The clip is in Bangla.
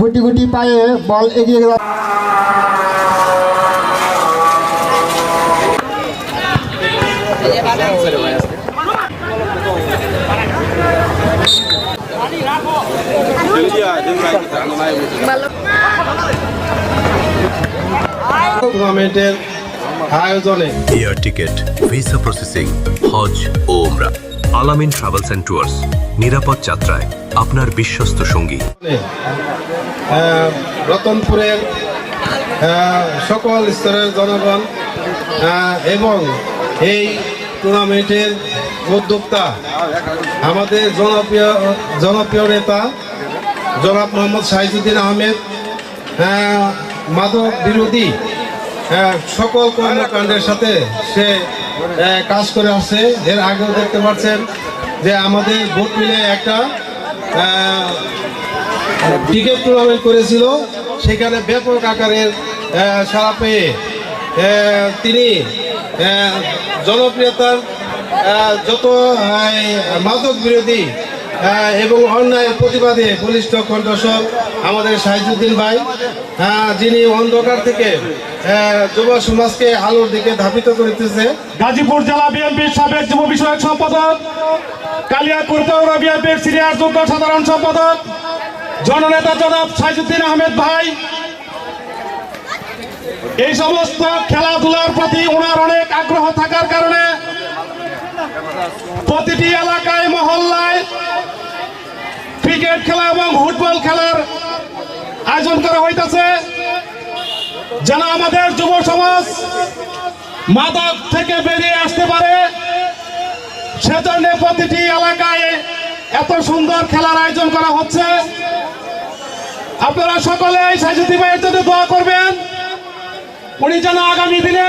গুটি গুটি পায়ে বল এগিয়ে গেল। টুর্নামেন্টের আয়োজনে। এয়ার টিকেট ভিসা প্রসেসিং হজ ও ওমরা আলামিন ট্রাভেলস অ্যান্ড ট্যুরস, নিরাপদ যাত্রায় আপনার বিশ্বস্ত সঙ্গী। রতনপুরের সকল স্তরের জনগণ এবং এই টুর্নামেন্টের উদ্যোক্তা আমাদের জনপ্রিয় জনপ্রিয় নেতা জনাব মোহাম্মদ সাইজুদ্দিন আহমেদ মাদক বিরোধী সকল কর্মকাণ্ডের সাথে সে কাজ করে আসছে। এর আগেও দেখতে পাচ্ছেন যে আমাদের ভোট মিলে একটা ক্রিকেট টুর্নামেন্ট করেছিল। সেখানে ব্যাপক আকারের সাড়া পেয়ে তিনি জনপ্রিয়তার যত মাদক বিরোধী এবং অন্যায়ের প্রতিবাদে বলিষ্ঠ কণ্ঠস্বর আমাদের শাহিজুদ্দিন ভাই আহ, যিনি অন্ধকার থেকে আহ, যুব সমাজকে আলোর দিকে ধাবিত করিতেছে। গাজীপুর জেলা বিএনপির সাবেক যুব বিষয়ক সম্পাদক কালিয়াকুর পৌর বিএনপির সিনিয়র যুগ্ম সাধারণ সম্পাদক জননেতা জনাব সাইজুদ্দিন আহমেদ ভাই। এই সমস্ত খেলাধুলার প্রতি ওনার অনেক আগ্রহ থাকার কারণে প্রতিটি এলাকায়, মহল্লায় ক্রিকেট খেলা এবং ফুটবল খেলার আয়োজন করা হইতেছে। যেন আমাদের যুব সমাজ মাদক থেকে বেরিয়ে আসতে পারে, সেজন্য প্রতিটি এলাকায় এত সুন্দর খেলার আয়োজন করা হচ্ছে। আপনারা সকলে সাইজুদ্দি ভাইয়ের জন্য দোয়া করবেন। উনি যেন আগামী দিনে